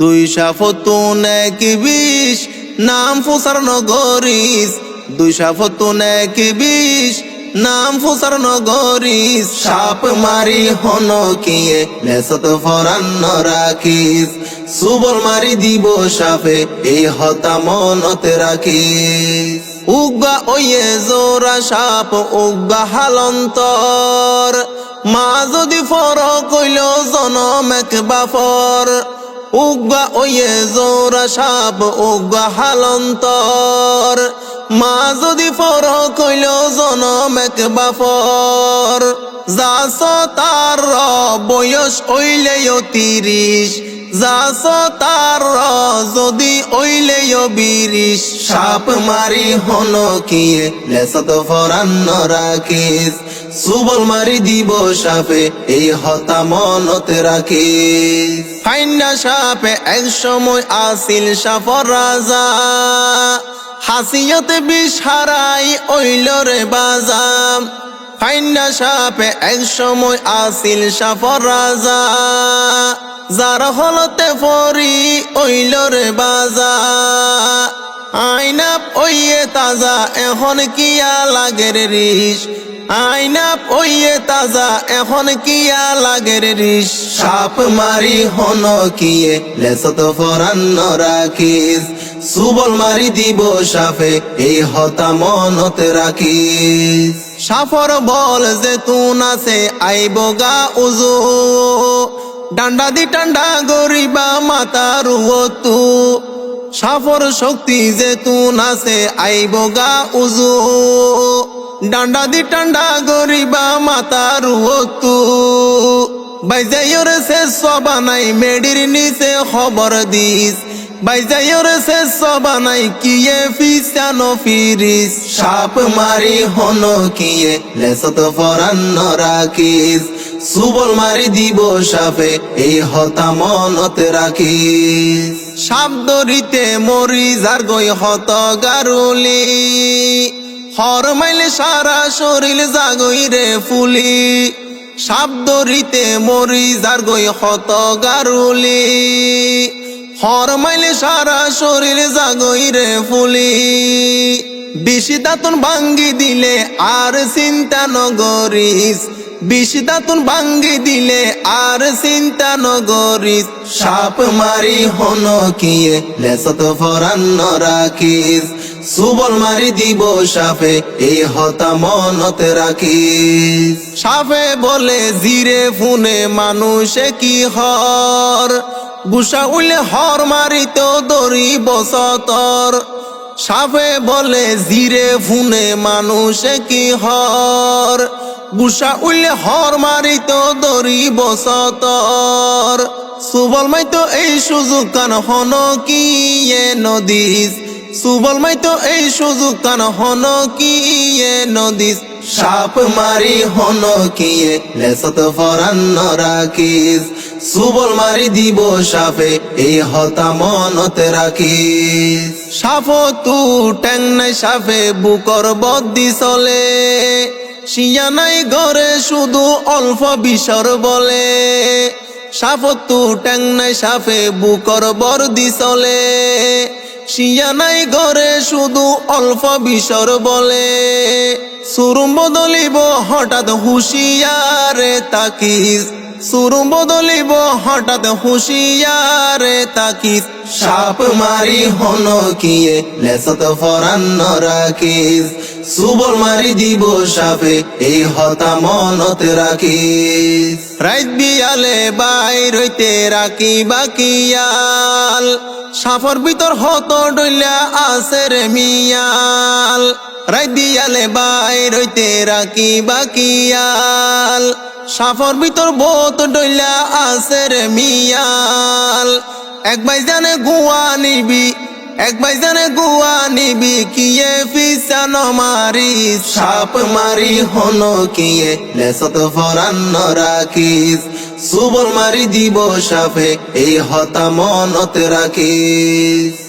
দুই সাফতুন এক বিষ, নাম ফুসার নগরিস। দুই সাফতুন এক বিষ, নাম ফুসার নগরিস। সাপ মারি হন কিয়ে লেসত ফরান্ন রাখিস। সুবল মারি দিব সাপে, এই হতা মনতে রাখিস। উগা ওয়ে জোরা সাপ উগা হালন্তর। মা যদি ফর কইল জনম এক বাফর। উগা ওয়ে জোরা সাপ উগা হালন্তর। মা যদি ফর কইল জনম এক বাফর যাস তার বয়স ওইলেও তিরিশ। যাস তার যদি ওইলেও বিরিশ। সাপ মারি হন কিয়ে লেসত ফরান্ন রাখিস। সুবল মারি দিব সাপে, এই হতা মনতে রাখিস ফাইন্না সাপে, এক সময় আসিল সাফর রাজা হাসিয়তে বিষ হারাই ওইল রে বাজাম ফাইন্না সাপে, এক সময় আসিল সাফর রাজা যার হলতে ফরি ওইল রে বাজা। আইনা ওইয়ে তাজা, এখন কিয়া লাগের রিস? আইনা ওইয়ে তাজা, এখন কিয়া লাগের রিস? সাপ মারি হন কিয়ে, লেসত ফরান্ন রাখিস। সুবল মারি দিব সাপে, এই হতা মনতে রাখিস। সাফর বল যে তুন আছে, আইব গা উজু। ডান্ডা দি টান্ডা গরিবা মাতা রুয়তু সাফর শক্তি যে তুন আছে আইব গা উজু। ডান্ডা দি টান্ডা গরিবা মাতা রুয়তু বাইজাইর সে সবানাই মেডির নিচে খবর দিস। বাইজাইর সে সবানাই কিয়ে ফিসানো ফিরিস। সাপ মারি হন কিয়ে, লেসত ফরান্ন রাখিস। সুবল মারি দিব সাপে, এই হতা মনতে রাখিস সাপ দরিতে মরি যার গই হত গারুলি। হর মাইলে সারা শরীর জাগই রে ফুলি। সাপ দরিতে মরি যার গই হত গারুলি। হর মাইলে সারা শরীর জাগই রে ফুলি। বেশি দাঁতন ভাঙ্গি দিলে আর চিন্তা নগরিস। বেশি দাঁতন ভাঙ্গি দিলে আর চিন্তা নগরিস, সাপ মারি হন কিয়ে, লেসত ফরান্ন রাখিস সুবল মারি দিব সাপে এই হতা মনতে রাখিস। সাপে বলে জিরে ফুনে মানুষে কি হর? গুসা উইলে হর মারিতেও দরি বসতর সাপে বলে জিরে ফুনে মানুষে কি হর? গুসা উইলে হর মারিতেও দরি বসতর সুবল মাইতো এই সুযোগ কান হন কি এ নদীস? সুবল মাইতো এই সুযোগ কান হন কি এ নদীস? সাপ মারি হন কিয়ে লেসত ফরান্ন রাখিস সুবল মারি দিব সাপে, এই হতা মনতে রাখিস। সাপ তু ট্যাং নাই সাপে, বুকর বদ্দি চলে। শিয়া নাই ঘরে, শুধু অল্প বিসর বলে। সাপত্তু ট্যাং নাই সাপে বুকর বর্দি চলে। শিয়া নাই ঘরে, শুধু অল্প বিসর বলে। সুরুম বদলিব হঠাৎ হুশিয়ারে তাকিস সুরুম বদলিব হঠাৎ হুশিয়ারে তাকিস সাপ মারি হন কিয়ে, লেসত ফরান্ন রাখিস সুবল মারি দিব সাপে এই হতা মনতে রাখিস। রাইত বিয়ালে বাইর হইতে রাখি বাকিয়াল সাফর ভিতর হত ডইলা আছে রে মিয়াল। রাইত বিয়ালে বাইর হইতে রাখি বাকিয়াল সাফর ভিতর বোত ডইলা আছে রে মিয়াল। এক বাই জানে গুয়া নিবি এক বাইজানে গুয়া নিবি, কিয়ে ফিসান মারি সাপ মারি হন কিয়ে লেসত ফরান্ন রাখিস। সুবল মারি দিব সাপে, এই হতা মনতে রাখিস।